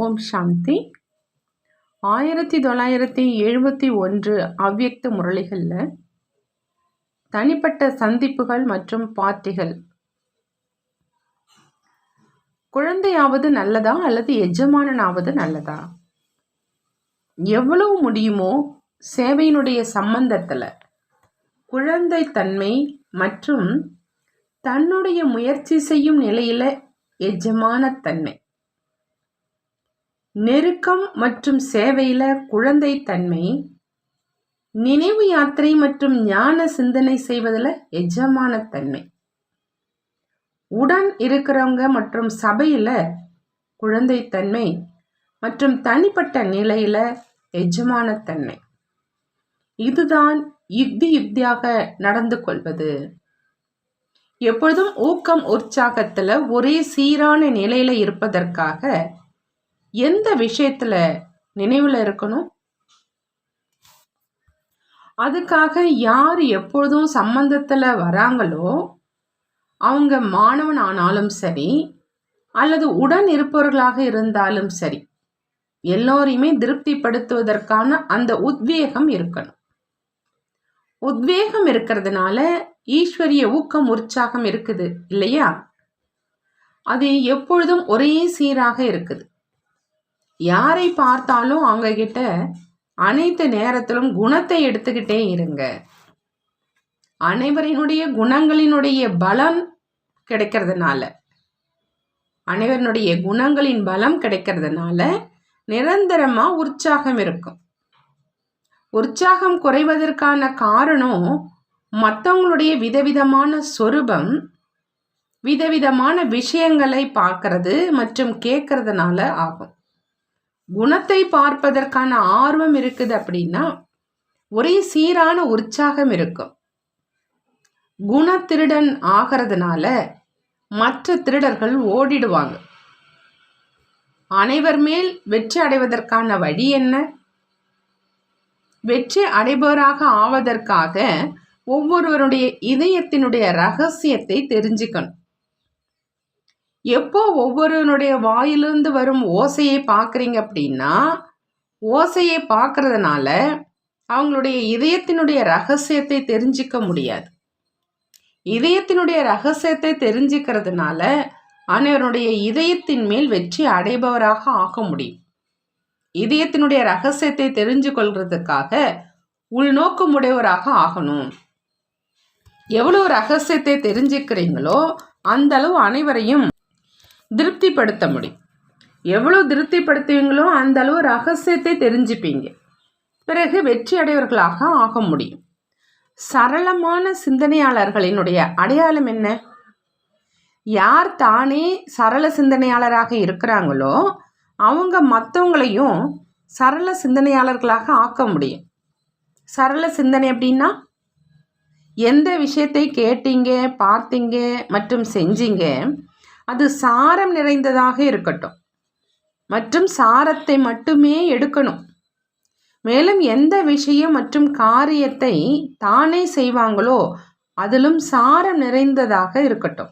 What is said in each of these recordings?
ஓம் சாந்தி. ஆயிரத்தி தொள்ளாயிரத்தி எழுபத்தி ஒன்று அவ்வியக்த முரளிகளில் தனிப்பட்ட சந்திப்புகள் மற்றும் பார்ட்டிகள். குழந்தையாவது நல்லதா அல்லது எஜமானனாவது நல்லதா? எவ்வளவு முடியுமோ சேவையினுடைய சம்பந்தத்தில் குழந்தைத்தன்மை மற்றும் தன்னுடைய முயற்சி செய்யும் நிலையில் எஜமானத்தன்மை. நெருக்கம் மற்றும் சேவையில குழந்தைத்தன்மை நினைவு யாத்திரை மற்றும் ஞான சிந்தனை செய்வதில் எஜமானத்தன்மை உடன் இருக்கிறவங்க மற்றும் சபையில் குழந்தைத்தன்மை மற்றும் தனிப்பட்ட நிலையில் எஜமானத்தன்மை இதுதான் யுக்தி யுக்தியாக நடந்து கொள்வது. எப்பொழுதும் ஊக்கம் உற்சாகத்தில் ஒரே சீரான நிலையில் இருப்பதற்காக எந்த விஷயத்துல நினைவில் இருக்கணும்? அதுக்காக யார் எப்பொழுதும் சம்பந்தத்தில் வராங்களோ அவங்க மாணவன் ஆனாலும் சரி அல்லது உடன் இருப்பவர்களாக இருந்தாலும் சரி எல்லோரையுமே திருப்திப்படுத்துவதற்கான அந்த உத்வேகம் இருக்கணும். உத்வேகம் இருக்கிறதுனால ஈஸ்வரிய ஊக்கம் உற்சாகம் இருக்குது இல்லையா? அது எப்பொழுதும் ஒரே சீராக இருக்குது. யாரை பார்த்தாலும் அவங்க கிட்ட அனைத்து நேரத்திலும் குணத்தை எடுத்துக்கிட்டே இருங்க. அனைவரினுடைய குணங்களினுடைய பலம் கிடைக்கிறதுனால அனைவரினுடைய குணங்களின் பலம் கிடைக்கிறதுனால நிரந்தரமா உற்சாகம் இருக்கும். உற்சாகம் குறைவதற்கான காரணம் மற்றவங்களுடைய விதவிதமான சொரூபம் விதவிதமான விஷயங்களை பார்க்கறது மற்றும் கேட்கறதுனால ஆகும். குணத்தை பார்ப்பதற்கான ஆர்வம் இருக்குது அப்படின்னா ஒரே சீரான உற்சாகம் இருக்கும். குணத்திருடன் ஆகிறதுனால மற்ற திருடர்கள் ஓடிடுவாங்க. அனைவர் மேல் வெற்றி அடைவதற்கான வழி என்ன? வெற்றி அடைபவராக ஆவதற்காக ஒவ்வொருவருடைய இதயத்தினுடைய ரகசியத்தை தெரிஞ்சுக்கணும். எப்போ ஒவ்வொருவனுடைய வாயிலிருந்து வரும் ஓசையை பார்க்குறீங்க அப்படின்னா ஓசையை பார்க்கறதுனால அவங்களுடைய இதயத்தினுடைய ரகசியத்தை தெரிஞ்சிக்க முடியாது. இதயத்தினுடைய ரகசியத்தை தெரிஞ்சுக்கிறதுனால அனைவருடைய இதயத்தின் மேல் வெற்றி அடைபவராக ஆக முடியும். இதயத்தினுடைய ரகசியத்தை தெரிஞ்சு கொள்றதுக்காக உள்நோக்கமுடையவராக ஆகணும். எவ்வளோ ரகசியத்தை தெரிஞ்சுக்கிறீங்களோ அந்த அளவு அனைவரையும் திருப்திப்படுத்த முடியும். எவ்வளோ திருப்திப்படுத்துவீங்களோ அந்த அளவு ரகசியத்தை தெரிஞ்சுப்பீங்க. பிறகு வெற்றி அடைவர்களாக ஆக முடியும். சரளமான சிந்தனையாளர்களினுடைய அடையாளம் என்ன? யார் தானே சரள சிந்தனையாளராக இருக்கிறாங்களோ அவங்க மற்றவங்களையும் சரள சிந்தனையாளர்களாக ஆக்க முடியும். சரள சிந்தனை அப்படின்னா எந்த விஷயத்தை கேட்டீங்க பார்த்தீங்க மற்றும் செஞ்சீங்க அது சாரம் நிறைந்ததாக இருக்கட்டும். மற்றும் சாரத்தை மட்டுமே எடுக்கணும். மேலும் எந்த விஷயம் மற்றும் காரியத்தை தானே செய்வாங்களோ அதிலும் சாரம் நிறைந்ததாக இருக்கட்டும்.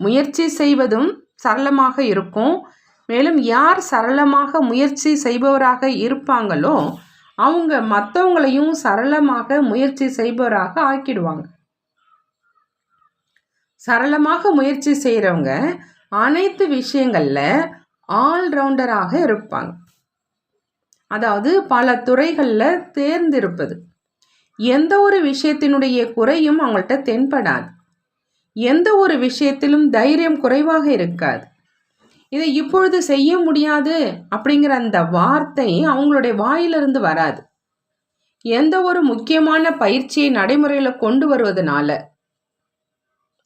முயற்சி செய்வதும் சரளமாக இருக்கும். மேலும் யார் சரளமாக முயற்சி செய்பவராக இருப்பாங்களோ அவங்க மற்றவங்களையும் சரளமாக முயற்சி செய்பவராக ஆக்கிடுவாங்க. சரளமாக முயற்சி செய்கிறவங்க அனைத்து விஷயங்களில் ஆல்ரவுண்டராக இருப்பாங்க. அதாவது பல துறைகளில் தேர்ந்திருப்பது. எந்த ஒரு விஷயத்தினுடைய குறையும் அவங்கள்ட்ட தென்படாது. எந்த ஒரு விஷயத்திலும் தைரியம் குறைவாக இருக்காது. இதை இப்பொழுது செய்ய முடியாது அப்படிங்கிற அந்த வார்த்தை அவங்களுடைய வாயிலிருந்து வராது. எந்த ஒரு முக்கியமான பயிற்சியை நடைமுறையில் கொண்டு வருவதனால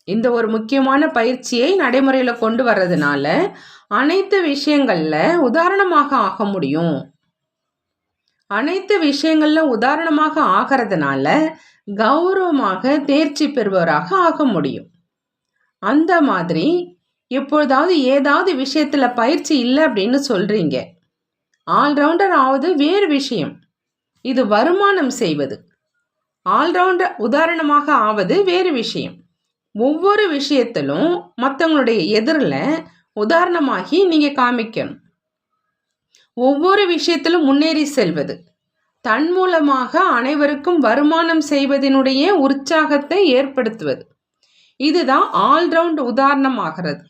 இந்த ஒரு முக்கியமான பயிற்சியை நடைமுறையில் கொண்டு வர்றதுனால அனைத்து விஷயங்களில் உதாரணமாக ஆக முடியும். அனைத்து விஷயங்களில் உதாரணமாக ஆகிறதுனால கௌரவமாக தேர்ச்சி பெறுபவராக ஆக முடியும். அந்த மாதிரி எப்பொழுதாவது ஏதாவது விஷயத்தில் பயிற்சி இல்லை அப்படின்னு சொல்கிறீங்க ஆல்ரவுண்டர் ஆவது வேறு விஷயம். இது வருமானம் செய்வது. ஆல்ரவுண்டர் உதாரணமாக ஆவது வேறு விஷயம். ஒவ்வொரு விஷயத்திலும் மற்றவங்களுடைய எதிரில் உதாரணமாகி நீங்கள் காமிக்கணும். ஒவ்வொரு விஷயத்திலும் முன்னேறி செல்வது. தன் மூலமாக அனைவருக்கும் வருமானம் செய்வதனுடைய உற்சாகத்தை ஏற்படுத்துவது. இதுதான் ஆல்ரவுண்ட் உதாரணமாகிறது.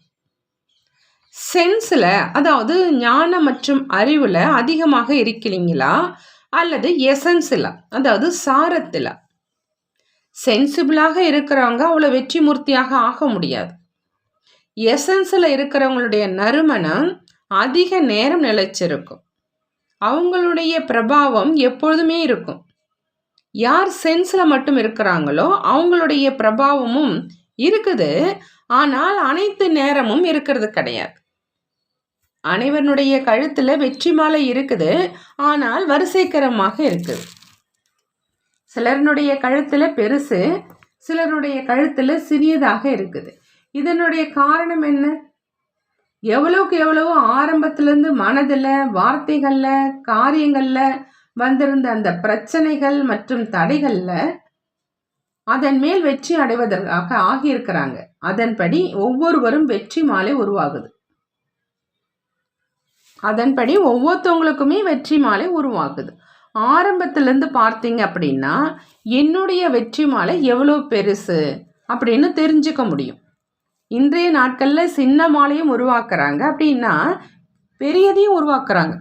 சென்ஸில் அதாவது ஞானம் மற்றும் அறிவில் அதிகமாக இருக்கிறீங்களா? அல்லது எசன்ஸில் அதாவது சாரத்தில்? சென்சிபிளாக இருக்கிறவங்க அவ்வளோ வெற்றி மூர்த்தியாக ஆக முடியாது. எசன்ஸில் இருக்கிறவங்களுடைய நறுமணம் அதிக நேரம் நிலைச்சிருக்கும். அவங்களுடைய பிரபாவம் எப்பொழுதுமே இருக்கும். யார் சென்ஸில் மட்டும் இருக்கிறாங்களோ அவங்களுடைய பிரபாவமும் இருக்குது. ஆனால் அனைத்து நேரமும் இருக்கிறது கிடையாது. அனைவருடைய கழுத்தில் வெற்றி மாலை இருக்குது. ஆனால் வரிசைக்கரமாக இருக்குது. சிலருடைய கழுத்தில் பெருசு சிலருடைய கழுத்தில் சிறியதாக இருக்குது. இதனுடைய காரணம் என்ன? எவ்வளோக்கு எவ்வளவோ ஆரம்பத்திலேருந்து மனதில் வார்த்தைகளில் காரியங்களில் வந்திருந்த அந்த பிரச்சனைகள் மற்றும் தடைகளில் அதன் மேல் வெற்றி அடைவதற்காக ஆகியிருக்கிறாங்க. அதன்படி ஒவ்வொருவரும் வெற்றி மாலை உருவாகுது. அதன்படி ஒவ்வொருத்தவங்களுக்குமே வெற்றி மாலை உருவாகுது. ஆரம்பத்துலேருந்து பார்த்தீங்க அப்படின்னா என்னுடைய வெற்றி மாலை எவ்வளோ பெருசு அப்படின்னு தெரிஞ்சுக்க முடியும். இன்றைய நாட்களில் சின்ன மாலையும் உருவாக்குறாங்க. அப்படின்னா பெரியதையும் உருவாக்குறாங்க.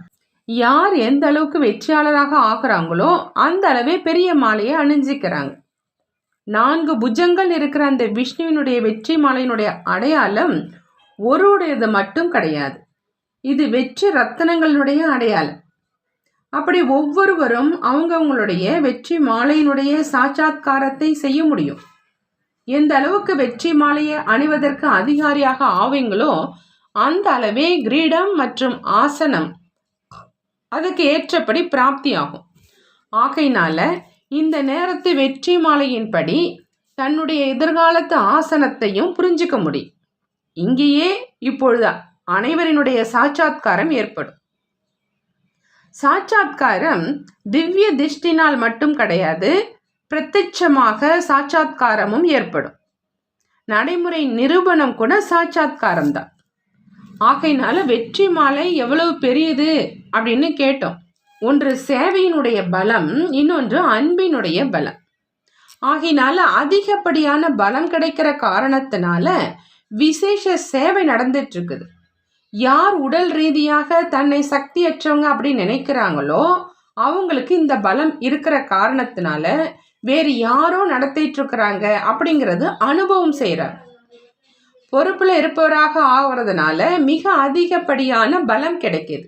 யார் எந்த அளவுக்கு வெற்றியாளராக ஆக்குறாங்களோ அந்த அளவே பெரிய மாலையை அணிஞ்சிக்கிறாங்க. நான்கு புஜங்கள் இருக்கிற அந்த விஷ்ணுவினுடைய வெற்றி மாலையினுடைய அடையாளம் ஒருடையது மட்டும் கிடையாது. இது வெற்றி ரத்தனங்களுடைய அடையாளம். அப்படி ஒவ்வொருவரும் அவங்கவுங்களுடைய வெற்றி மாலையினுடைய சாட்சாத்காரத்தை செய்ய முடியும். எந்த அளவுக்கு வெற்றி மாலையை அணிவதற்கு அதிகாரியாக ஆவீங்களோ அந்த அளவே கிரீடம் மற்றும் ஆசனம் அதுக்கு ஏற்றபடி பிராப்தி ஆகும் ஆகையினால இந்த நேரத்து வெற்றி மாலையின்படி தன்னுடைய எதிர்காலத்து ஆசனத்தையும் புரிஞ்சுக்க முடியும். இங்கேயே இப்பொழுது அனைவரினுடைய சாட்சாத்காரம் ஏற்படும். சாட்சாத்காரம் திவ்ய திஷ்டினால் மட்டும் கிடையாது பிரத்யட்சமாக சாட்சாத்காரமும் ஏற்படும். நடைமுறை நிரூபணம் கூட சாட்சாத்காரம் தான் ஆகையினால வெற்றி மாலை எவ்வளவு பெரியது அப்படின்னு கேட்டோம். ஒன்று சேவையினுடைய பலம் இன்னொன்று அன்பினுடைய பலம். ஆகினால அதிகப்படியான பலம் கிடைக்கிற காரணத்தினால விசேஷ சேவை நடந்துட்டு இருக்குது. யார் உடல் ரீதியாக தன்னை சக்தியற்றவங்க அப்படின்னு நினைக்கிறாங்களோ அவங்களுக்கு இந்த பலம் இருக்கிற காரணத்தினால வேறு யாரோ நடத்திட்டு இருக்கிறாங்க அப்படிங்கிறது அனுபவம் செய்கிறார் பொறுப்பில் இருப்பவராக ஆகிறதுனால மிக அதிகப்படியான பலம் கிடைக்கிது.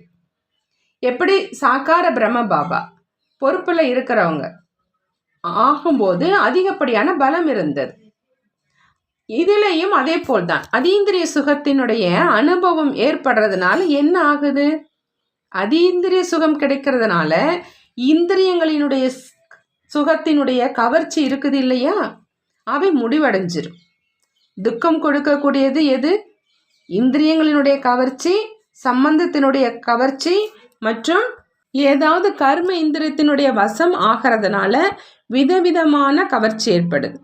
எப்படி? சாக்கார பிரம்ம பாபா. பொறுப்பில் இருக்கிறவங்க. ஆகும்போது அதிகப்படியான பலம் இருந்தது. இதுலேயும் அதே போல்தான். அதீந்திரிய சுகத்தினுடைய அனுபவம் ஏற்படுறதுனால என்ன ஆகுது? அதீந்திரிய சுகம் கிடைக்கிறதுனால இந்திரியங்களினுடைய சுகத்தினுடைய கவர்ச்சி இருக்குது இல்லையா? அவை முடிவடைஞ்சிரும். துக்கம் கொடுக்கக்கூடியது எது? இந்திரியங்களினுடைய கவர்ச்சி சம்பந்தத்தினுடைய கவர்ச்சி மற்றும் ஏதாவது கர்ம இந்திரியத்தினுடைய வசம் ஆகிறதுனால விதவிதமான கவர்ச்சி ஏற்படுது.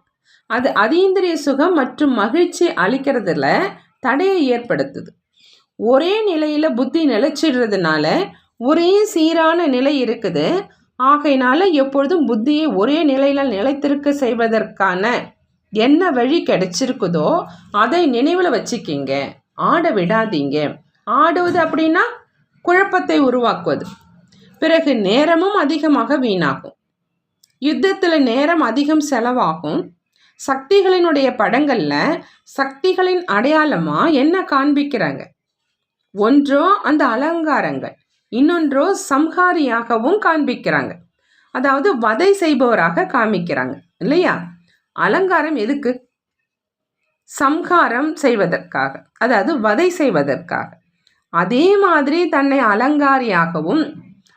அது அதீந்திரிய சுகம் மற்றும் மகிழ்ச்சி அளிக்கிறதுல தடையை ஏற்படுத்துது. ஒரே நிலையில் புத்தி நிலைச்சிடுறதுனால ஒரே சீரான நிலை இருக்குது. ஆகையினால எப்பொழுதும் புத்தியை ஒரே நிலையில் நிலைத்திருக்க செய்வதற்கான என்ன வழி கிடைச்சிருக்குதோ அதை நினைவில் வச்சுக்கிங்க. ஆட விடாதீங்க. ஆடுவது அப்படின்னா குழப்பத்தை உருவாக்குவது. பிறகு நேரமும் அதிகமாக வீணாகும். யுத்தத்தில் நேரம் அதிகம் செலவாகும். சக்திகளினுடைய படங்களில் சக்திகளின் அடையாளமாக என்ன காண்பிக்கிறாங்க? ஒன்றோ அந்த அலங்காரங்கள் இன்னொன்றோ சம்ஹாரியாகவும் காண்பிக்கிறாங்க. அதாவது வதை செய்பவராக காமிக்கிறாங்க இல்லையா? அலங்காரம் எதுக்கு? சம்ஹாரம் செய்வதற்காக அதாவது வதை செய்வதற்காக. அதே மாதிரி தன்னை அலங்காரியாகவும்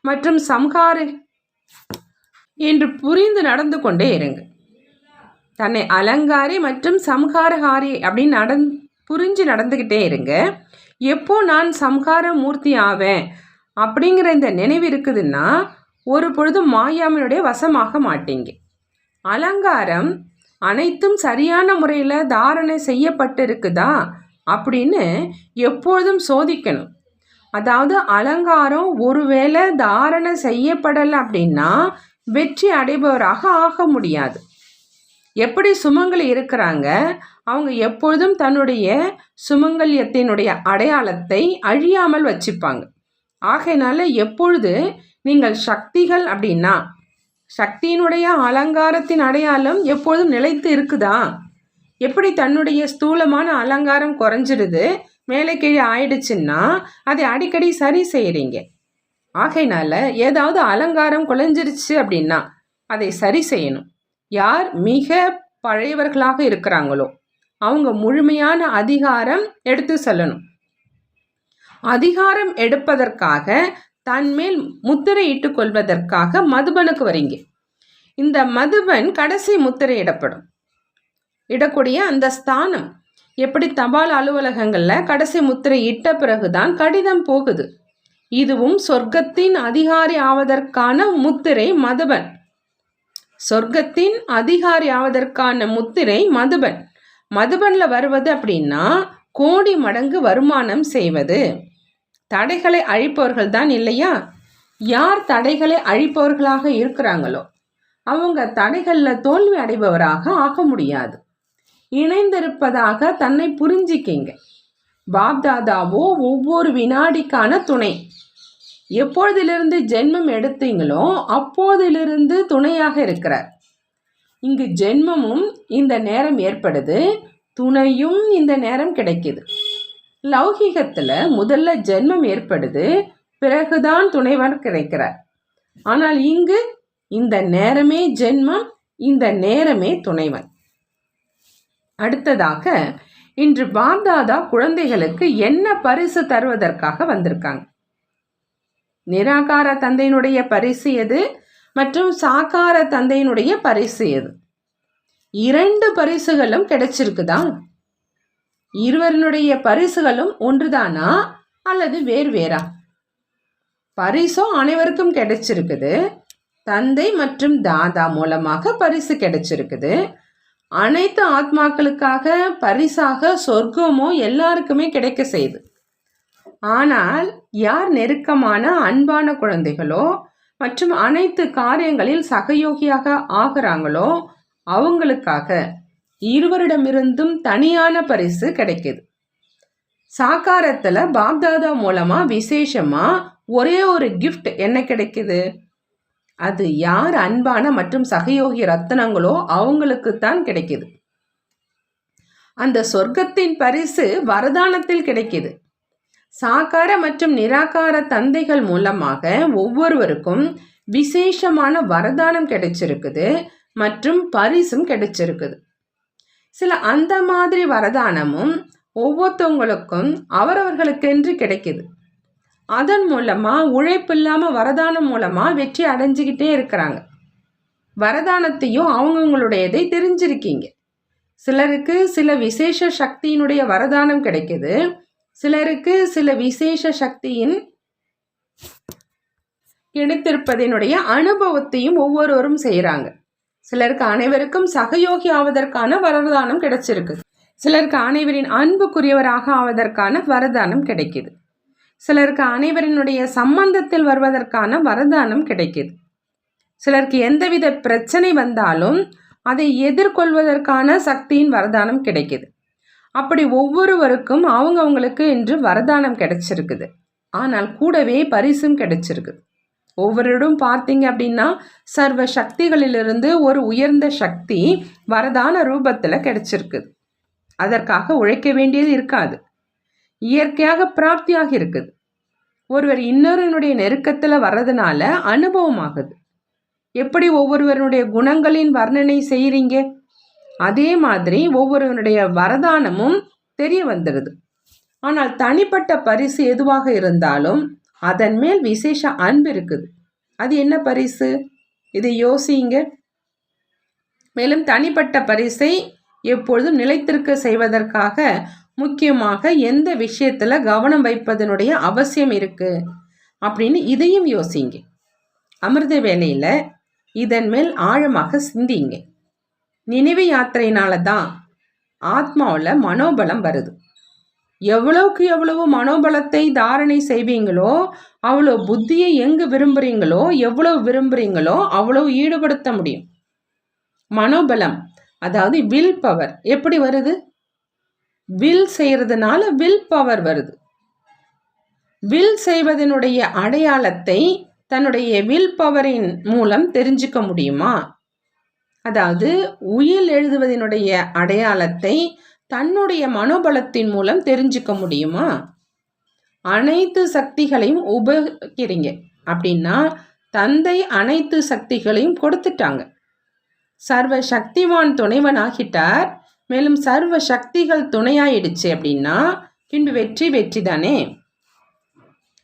மற்றும் சம்ஹாரி என்று புரிந்து நடந்து கொண்டே இருங்க. தன்னை அலங்காரி மற்றும் சம்ஹாரஹாரி அப்படின்னு நடந் புரிஞ்சு நடந்துக்கிட்டே இருங்க. எப்போ நான் சம்ஹார மூர்த்தி ஆவேன் அப்படிங்கிற இந்த நினைவு இருக்குதுன்னா ஒரு பொழுதும் மாயாமனுடைய வசமாக மாட்டீங்க. அலங்காரம் அனைத்தும் சரியான முறையில் தாரணை செய்யப்பட்டிருக்குதா அப்படின்னு எப்பொழுதும் சோதிக்கணும். அதாவது அலங்காரம் ஒருவேளை தாரணை செய்யப்படலை அப்படின்னா வெற்றி அடைபவராக ஆக முடியாது. எப்படி சுமங்கலி இருக்கிறாங்க? அவங்க எப்பொழுதும் தன்னுடைய சுமங்கல்யத்தினுடைய அடையாளத்தை அழியாமல் வச்சுப்பாங்க. ஆகையினால எப்பொழுது நீங்கள் சக்திகள் அப்படின்னா சக்தியினுடைய அலங்காரத்தின் அடையாளம் எப்பொழுதும் நிலைத்து இருக்குதா? எப்படி தன்னுடைய ஸ்தூலமான அலங்காரம் குறைஞ்சிடுது மேலே கீழே ஆயிடுச்சுன்னா அதை அடிக்கடி சரி செய்கிறீங்க ஆகையினால ஏதாவது அலங்காரம் குலைஞ்சிருச்சு அப்படின்னா அதை சரி செய்யணும். யார் மிக பழையவர்களாக இருக்கிறாங்களோ அவங்க முழுமையான அதிகாரம் எடுத்து செல்லணும். அதிகாரம் எடுப்பதற்காக தன்மேல் முத்திரையிட்டு கொள்வதற்காக மதுபனுக்கு வரீங்க. இந்த மதுபன் கடைசி முத்திரை இடப்படும். இடக்கூடிய அந்த ஸ்தானம் எப்படி தபால் அலுவலகங்களில் கடைசி முத்திரை இட்ட பிறகுதான் கடிதம் போகுது. இதுவும் சொர்க்கத்தின் அதிகாரி ஆவதற்கான முத்திரை மதுபன். சொர்க்கத்தின் அதிகாரி ஆவதற்கான முத்திரை மதுபன். மதுபனில் வருவது அப்படின்னா கோடி மடங்கு வருமானம் செய்வது. தடைகளை அழிப்பவர்கள் தான் இல்லையா? யார் தடைகளை அழிப்பவர்களாக இருக்கிறாங்களோ அவங்க தடைகளில் தோல்வி அடைபவராக ஆக முடியாது. இணைந்திருப்பதாக தன்னை புரிஞ்சிக்கிங்க. பாப்தாதாவோ ஒவ்வொரு வினாடிக்கான துணை. எப்பொழுதிலிருந்து ஜென்மம் எடுத்தீங்களோ அப்போதிலிருந்து துணையாக இருக்கிறார். இங்கு ஜென்மமும் இந்த நேரம் ஏற்படுது துணையும் இந்த நேரம் கிடைக்குது. லௌகிகத்தில் முதல்ல ஜென்மம் ஏற்படுது பிறகுதான் துணைவர் கிடைக்கிறார். ஆனால் இங்கு இந்த நேரமே ஜென்மம் இந்த நேரமே துணைவன். அடுத்ததாக இன்று பாப்தாதா குழந்தைகளுக்கு என்ன பரிசு தருவதற்காக வந்திருக்காங்க. நிராகார தந்தையினுடைய பரிசு எது? மற்றும் சாக்கார தந்தையினுடைய பரிசு எது? இரண்டு பரிசுகளும் கிடைச்சிருக்குதா? இருவருடைய பரிசுகளும் ஒன்றுதானா? அல்லது வேறு வேறா? பரிசும் அனைவருக்கும் கிடைச்சிருக்குது. தந்தை மற்றும் தாதா மூலமாக பரிசு கிடைச்சிருக்குது. அனைத்து ஆத்மாக்களுக்காக பரிசாக சொர்க்கமோ எல்லாருக்குமே கிடைக்க செய்யுது ஆனால் யார் நெருக்கமான அன்பான குழந்தைகளோ மற்றும் அனைத்து காரியங்களில் சகயோகியாக ஆகிறாங்களோ அவங்களுக்காக இருவரிடமிருந்தும் தனியான பரிசு கிடைக்குது. சாக்காரத்தில் பாப்தாதா மூலமாக விசேஷமாக ஒரே ஒரு கிஃப்ட் என்ன கிடைக்குது? அது யார் அன்பான மற்றும் சகயோகி ரத்தனங்களோ அவங்களுக்கு தான் கிடைக்குது. அந்த சொர்க்கத்தின் பரிசு வரதானத்தில் கிடைக்குது. சாக்கார மற்றும் நிராகார தந்தைகள் மூலமாக ஒவ்வொருவருக்கும் விசேஷமான வரதானம் கிடைச்சிருக்குது மற்றும் பரிசும் கிடைச்சிருக்குது. சில அந்த மாதிரி வரதானமும் ஒவ்வொருத்தவங்களுக்கும் அவரவர்களுக்கென்று கிடைக்குது. அதன் மூலமாக உழைப்பு இல்லாமல் வரதானம் மூலமாக வெற்றி அடைஞ்சிக்கிட்டே இருக்கிறாங்க. வரதானத்தையும் அவங்கவுங்களுடையதை தெரிஞ்சிருக்கீங்க. சிலருக்கு சில விசேஷ சக்தியினுடைய வரதானம் கிடைக்குது. சிலருக்கு சில விசேஷ சக்தியின் கிடைத்திருப்பதனுடைய அனுபவத்தையும் ஒவ்வொருவரும் செய்கிறாங்க சிலருக்கு அனைவருக்கும் சகயோகி ஆவதற்கான வரதானம் கிடைச்சிருக்கு. சிலருக்கு அனைவரின் அன்புக்குரியவராக ஆவதற்கான வரதானம் கிடைக்குது. சிலருக்கு அனைவரினுடைய சம்பந்தத்தில் வருவதற்கான வரதானம் கிடைக்குது. சிலருக்கு எந்தவித பிரச்சனை வந்தாலும் அதை எதிர்கொள்வதற்கான சக்தியின் வரதானம் கிடைக்குது. அப்படி ஒவ்வொருவருக்கும் அவங்கவுங்களுக்கு என்று வரதானம் கிடைச்சிருக்குது. ஆனால் கூடவே பரிசும் கிடைச்சிருக்குது ஒவ்வொருடும் பார்த்தீங்க அப்படின்னா சர்வ சக்திகளிலிருந்து ஒரு உயர்ந்த சக்தி வரதான ரூபத்தில் கிடைச்சிருக்குது அதற்காக உழைக்க வேண்டியது இருக்காது. இயற்கையாக பிராப்தியாக இருக்குது. ஒருவர் இன்னொருனுடைய நெருக்கத்தில் வர்றதுனால அனுபவம் ஆகுது எப்படி ஒவ்வொருவருடைய குணங்களின் வர்ணனை செய்கிறீங்க அதே மாதிரி ஒவ்வொருவனுடைய வரதானமும் தெரிய வந்துடுது. ஆனால் தனிப்பட்ட பரிசு எதுவாக இருந்தாலும் அதன் மேல் விசேஷ அன்பு இருக்குது. அது என்ன பரிசு? இதை யோசிங்க மேலும் தனிப்பட்ட பரிசை எப்பொழுதும் நிலைத்திருக்க செய்வதற்காக முக்கியமாக எந்த விஷயத்தில் கவனம் வைப்பதனுடைய அவசியம் இருக்குது அப்படின்னு இதையும் யோசிங்க அமிர்த வேலையில் இதன் மேல் ஆழமாக சிந்திங்க நினைவு யாத்திரையினால தான் ஆத்மாவில் மனோபலம் வருது. எவ்வளவுக்கு எவ்வளவு மனோபலத்தை தாரணை செய்வீங்களோ அவ்வளோ புத்தியை எங்கு விரும்புகிறீங்களோ எவ்வளவு விரும்புகிறீங்களோ அவ்வளவு ஈடுபடுத்த முடியும். மனோபலம் அதாவது வில் பவர் எப்படி வருது? வில் செய்கிறதுனால வில் பவர் வருது. வில் செய்வதனுடைய அடையாளத்தை தன்னுடைய வில் பவரின் மூலம் தெரிஞ்சுக்க முடியுமா? அதாவது உயில் எழுதுவதனுடைய அடையாளத்தை தன்னுடைய மனோபலத்தின் மூலம் தெரிஞ்சுக்க முடியுமா? அனைத்து சக்திகளையும் உபயோகிக்கிறீங்க. அப்படின்னா தந்தை அனைத்து சக்திகளையும் கொடுத்துட்டாங்க. சர்வ சக்திவான் துணைவன் ஆகிட்டார் மேலும் சர்வ சக்திகள் துணையாயிடுச்சு அப்படின்னா பின்பு வெற்றி வெற்றி தானே?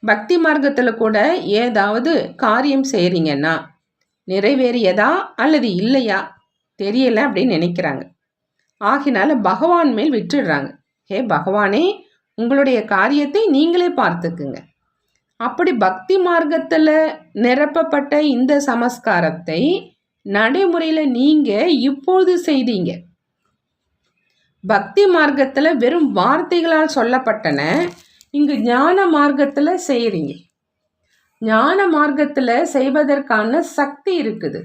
பக்தி மார்க்கத்தில் கூட ஏதாவது காரியம் செய்கிறீங்கன்னா நிறைவேறியதா அல்லது இல்லையா? தெரியல அப்படின்னு நினைக்கிறாங்க. ஆகினால பகவான் மேல் விட்டுடுறாங்க. ஹே பகவானே உங்களுடைய காரியத்தை நீங்களே பார்த்துக்குங்க. அப்படி பக்தி மார்க்கத்தில் நிரப்பப்பட்ட இந்த சமஸ்காரத்தை நடைமுறையில் நீங்கள் இப்போது செய்தீங்க. பக்தி மார்க்கத்தில் வெறும் வார்த்தைகளால் சொல்லப்பட்டன இங்கு ஞான மார்க்கத்தில் செய்கிறீங்க ஞான மார்க்கத்தில் செய்வதற்கான சக்தி இருக்குது.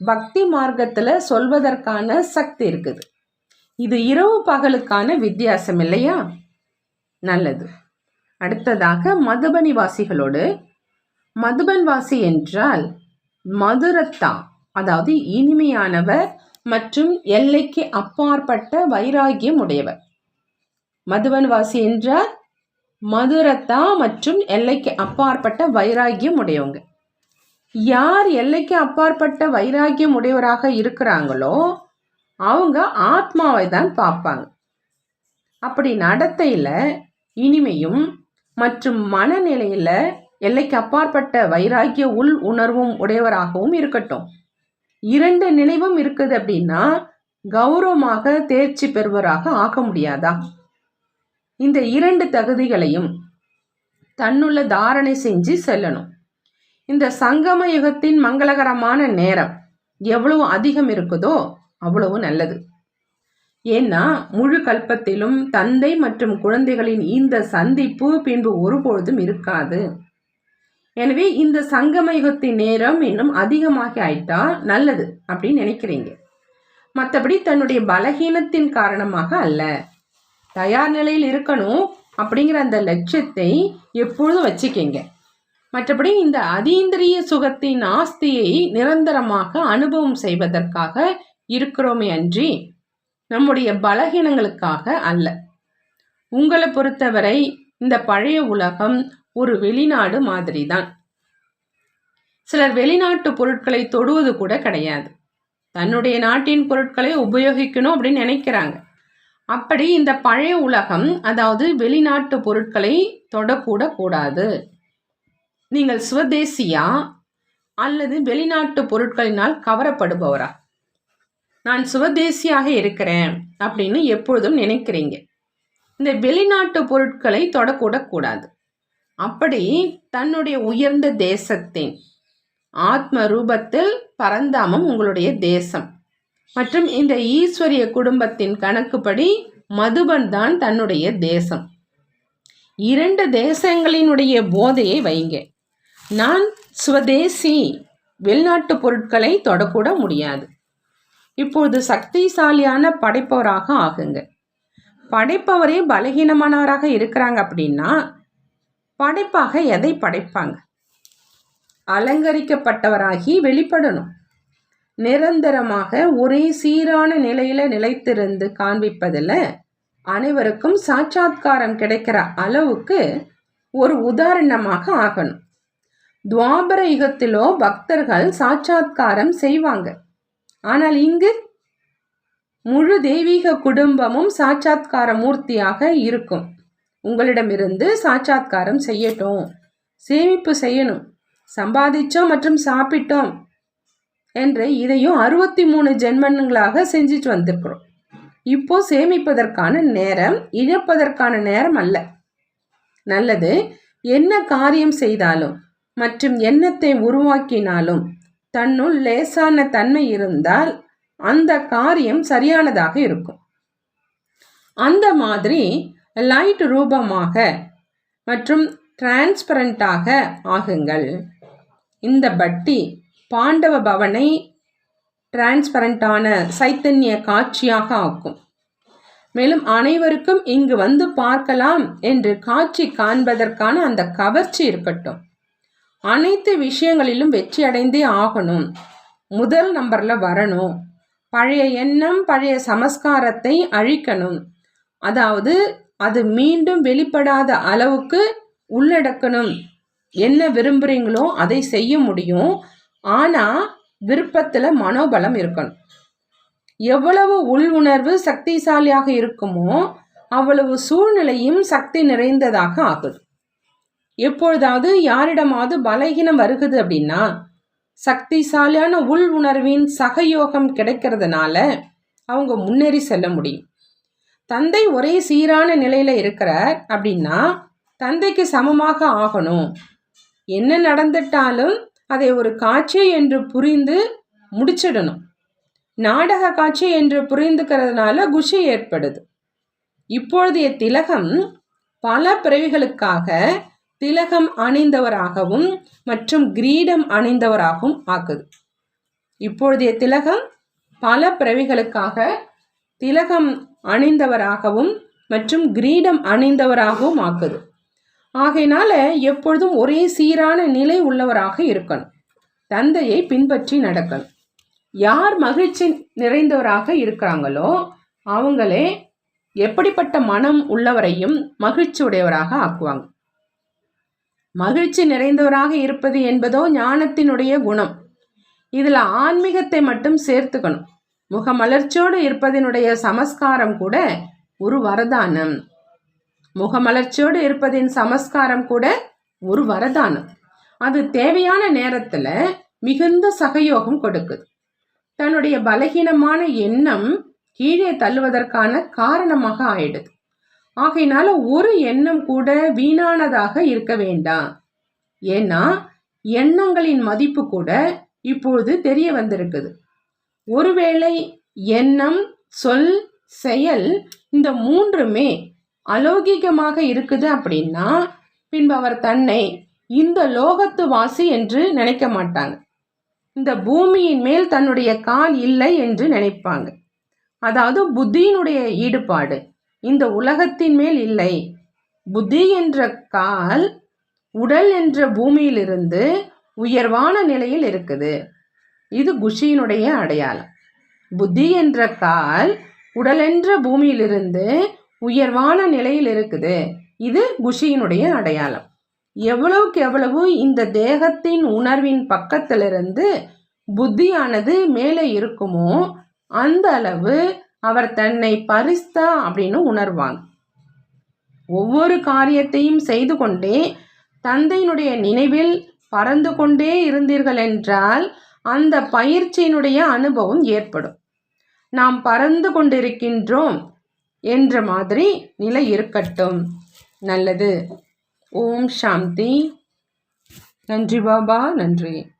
பக்தி மார்க்கத்தில் சொல்வதற்கான சக்தி இருக்குது. இது இரவு பகலுக்கான வித்தியாசம் இல்லையா? நல்லது. அடுத்ததாக மதுபனி வாசிகளோடு மதுபன் வாசி என்றால் மதுரத்தா அதாவது இனிமையானவர் மற்றும் எல்லைக்கு அப்பாற்பட்ட வைராகியம் உடையவர். மதுவன் வாசி என்றால் மதுரத்தா மற்றும் எல்லைக்கு அப்பாற்பட்ட வைராகியம் உடையவங்க. யார் எல்லைக்கு அப்பாற்பட்ட வைராகியம் உடையவராக இருக்கிறாங்களோ அவங்க ஆத்மாவை தான் பார்ப்பாங்க. அப்படி நடத்தையில் இனிமையும் மற்றும் மனநிலையில் எல்லைக்கு அப்பாற்பட்ட வைராகிய உள் உணர்வும் உடையவராகவும் இருக்கட்டும். இரண்டு நினைவும் இருக்குது அப்படின்னா கௌரவமாக தேர்ச்சி பெறுவராக ஆக முடியாதா? இந்த இரண்டு தகுதிகளையும் தன்னுள்ள தாரணை செஞ்சு செல்லணும். இந்த சங்கம யுகத்தின் மங்களகரமான நேரம் எவ்வளவு அதிகம் இருக்குதோ அவ்வளவு நல்லது. ஏன்னா முழு கல்பத்திலும் தந்தை மற்றும் குழந்தைகளின் இந்த சந்திப்பு பின்பு ஒருபொழுதும் இருக்காது. எனவே இந்த சங்கம யுகத்தின் நேரம் இன்னும் அதிகமாகி ஆயிட்டா நல்லது அப்படின்னு நினைக்கிறீங்க. மற்றபடி தன்னுடைய பலகீனத்தின் காரணமாக அல்ல. தயார் நிலையில் இருக்கணும் அப்படிங்கிற அந்த லட்சியத்தை எப்பொழுதும் வச்சுக்கிங்க. மற்றபடி இந்த அதீந்திரிய சுகத்தின் ஆஸ்தியை நிரந்தரமாக அனுபவம் செய்வதற்காக இருக்கிறோமே அன்றி நம்முடைய பலகீனங்களுக்காக அல்ல. உங்களை பொறுத்தவரை இந்த பழைய உலகம் ஒரு வெளிநாடு மாதிரி தான் சிலர் வெளிநாட்டு பொருட்களை தொடுவது கூட கிடையாது. தன்னுடைய நாட்டின் பொருட்களை உபயோகிக்கணும் அப்படின்னு நினைக்கிறாங்க. அப்படி இந்த பழைய உலகம் அதாவது வெளிநாட்டு பொருட்களை தொடக்கூட கூடாது. நீங்கள் சுவதேசியா அல்லது வெளிநாட்டு பொருட்களினால் கவரப்படுபவரா? நான் சுவதேசியாக இருக்கிறேன் அப்படின்னு எப்பொழுதும் நினைக்கிறீங்க. இந்த வெளிநாட்டு பொருட்களை தொடக்கூடக்கூடாது அப்படி தன்னுடைய உயர்ந்த தேசத்தின் ஆத்ம ரூபத்தில் பரந்தாமம் உங்களுடைய தேசம். மற்றும் இந்த ஈஸ்வரிய குடும்பத்தின் கணக்குப்படி மதுபன் தான் தன்னுடைய தேசம். இரண்டு தேசங்களினுடைய போதையை வைங்க. நான் சுவதேசி வெளிநாட்டு பொருட்களை தொடக்கூட முடியாது. இப்பொழுது சக்திசாலியான படைப்பவராக ஆகுங்க. படைப்பவரே பலகீனமானவராக இருக்கிறாங்க அப்படின்னா படைப்பாக எதை படைப்பாங்க? அலங்கரிக்கப்பட்டவராகி வெளிப்படணும். நிரந்தரமாக ஒரே சீரான நிலையில நிலைத்திருந்து காண்பிப்பதில் அனைவருக்கும் சாட்சாத்காரம் கிடைக்கிற அளவுக்கு ஒரு உதாரணமாக ஆகணும். துவாபர யுகத்திலோ பக்தர்கள் சாட்சாத்காரம் செய்வாங்க. ஆனால் இங்கு முழு தெய்வீக குடும்பமும் சாட்சாத்கார மூர்த்தியாக இருக்கும். உங்களிடமிருந்து சாட்சாத்காரம் செய்யட்டும். சேமிப்பு செய்யணும். சம்பாதிச்சோம் மற்றும் சாப்பிட்டோம். என்று இதையும் அறுபத்தி மூணு ஜென்மன்களாக செஞ்சுட்டு வந்திருக்கிறோம். இப்போ சேமிப்பதற்கான நேரம் இழப்பதற்கான நேரம் அல்ல. நல்லது என்ன காரியம் செய்தாலும் மற்றும் எண்ணத்தை உருவாக்கினாலும் தன்னுள் லேசான தன்மை இருந்தால் அந்த காரியம் சரியானதாக இருக்கும். அந்த மாதிரி லைட் ரூபமாக மற்றும் டிரான்ஸ்பரண்டாக ஆகுங்கள். இந்த பட்டி பாண்டவ பவனை டிரான்ஸ்பரண்டான சைத்தன்ய காட்சியாக ஆக்கும். மேலும் அனைவருக்கும் இங்கு வந்து பார்க்கலாம் என்று காட்சி காண்பதற்கான அந்த கவர்ச்சி இருக்கட்டும். அனைத்து விஷயங்களிலும் வெற்றி அடைந்தே ஆகணும். முதல் நம்பரில் வரணும். பழைய எண்ணம் பழைய சமஸ்காரத்தை அழிக்கணும். அதாவது அது மீண்டும் வெளிப்படாத அளவுக்கு உள்ளடக்கணும். என்ன விரும்புகிறீங்களோ அதை செய்ய முடியும். ஆனால் விருப்பத்தில் மனோபலம் இருக்கணும். எவ்வளவு உள் உணர்வு சக்திசாலியாக இருக்குமோ அவ்வளவு சூழ்நிலையும் சக்தி நிறைந்ததாக ஆகுது. எப்பொழுதாவது யாரிடமாவது பலகீனம் வருகுது அப்படின்னா சக்திசாலியான உள் உணர்வின் சகயோகம் கிடைக்கிறதுனால அவங்க முன்னேறி செல்ல முடியும். தந்தை ஒரே சீரான நிலையில இருக்கிறார் அப்படின்னா தந்தைக்கு சமமாக ஆகணும். என்ன நடந்துட்டாலும் அதை ஒரு காட்சி என்று புரிந்து முடிச்சிடணும். நாடக காட்சி என்று புரிந்துக்கிறதுனால குஷி ஏற்படுது. இப்பொழுதைய திலகம் பல பிறவிகளுக்காக திலகம் அணிந்தவராகவும் மற்றும் கிரீடம் அணிந்தவராகவும் ஆக்குது. இப்பொழுதைய திலகம் பல பிறவிகளுக்காக திலகம் அணிந்தவராகவும் மற்றும் கிரீடம் அணிந்தவராகவும் ஆக்குது. ஆகையினால எப்பொழுதும் ஒரே சீரான நிலை உள்ளவராக இருக்கணும். தந்தையை பின்பற்றி நடக்கணும். யார் மகிழ்ச்சி நிறைந்தவராக இருக்கிறாங்களோ அவங்களே எப்படிப்பட்ட மனம் உள்ளவரையும் மகிழ்ச்சி உடையவராக ஆக்குவாங்க. மகிழ்ச்சி நிறைந்தவராக இருப்பது என்பதோ ஞானத்தினுடைய குணம். இதில் ஆன்மீகத்தை மட்டும் சேர்த்துக்கணும். முகமலர்ச்சியோடு இருப்பதனுடைய சமஸ்காரம் கூட ஒரு வரதானம். முகமலர்ச்சியோடு இருப்பதின் சமஸ்காரம் கூட ஒரு வரதானம் அது தேவையான நேரத்தில் மிகுந்த சகயோகம் கொடுக்குது. தன்னுடைய பலகீனமான எண்ணம் கீழே தள்ளுவதற்கான காரணமாக ஆயிடுது. ஆகையினால ஒரு எண்ணம் கூட வீணானதாக இருக்க வேண்டாம். ஏன்னா எண்ணங்களின் மதிப்பு கூட இப்பொழுது தெரிய வந்திருக்குது. ஒருவேளை எண்ணம் சொல் செயல் இந்த மூன்றுமே அலௌகிகமாக இருக்குது அப்படின்னா பின்பு அவர் தன்னை இந்த லோகத்து வாசி என்று நினைக்க மாட்டாங்க. இந்த பூமியின் மேல் தன்னுடைய கால் இல்லை என்று நினைப்பாங்க. அதாவது புத்தியினுடைய ஈடுபாடு இந்த உலகத்தின் மேல் இல்லை. புத்தி என்ற கால் உடல் என்ற பூமியிலிருந்து உயர்வான நிலையில் இருக்குது. இது குஷியினுடைய அடையாளம். புத்தி என்ற கால் உடல் என்ற பூமியிலிருந்து உயர்வான நிலையில் இருக்குது. இது குஷியினுடைய அடையாளம். எவ்வளவுக்கு எவ்வளவு இந்த தேகத்தின் உணர்வின் பக்கத்திலிருந்து புத்தியானது மேலே இருக்குமோ அந்த அளவு அவர் தன்னை பரிஸ்தா அப்படின்னு உணர்வாங்க. ஒவ்வொரு காரியத்தையும் செய்து கொண்டே தந்தையினுடைய நினைவில் பறந்து கொண்டே இருந்தீர்கள் என்றால் அந்த பயிற்சியினுடைய அனுபவம் ஏற்படும். நாம் பறந்து கொண்டிருக்கின்றோம். என்ற மாதிரி நிலை இருக்கட்டும். நல்லது. ஓம் சாந்தி. நன்றி பாபா நன்றி.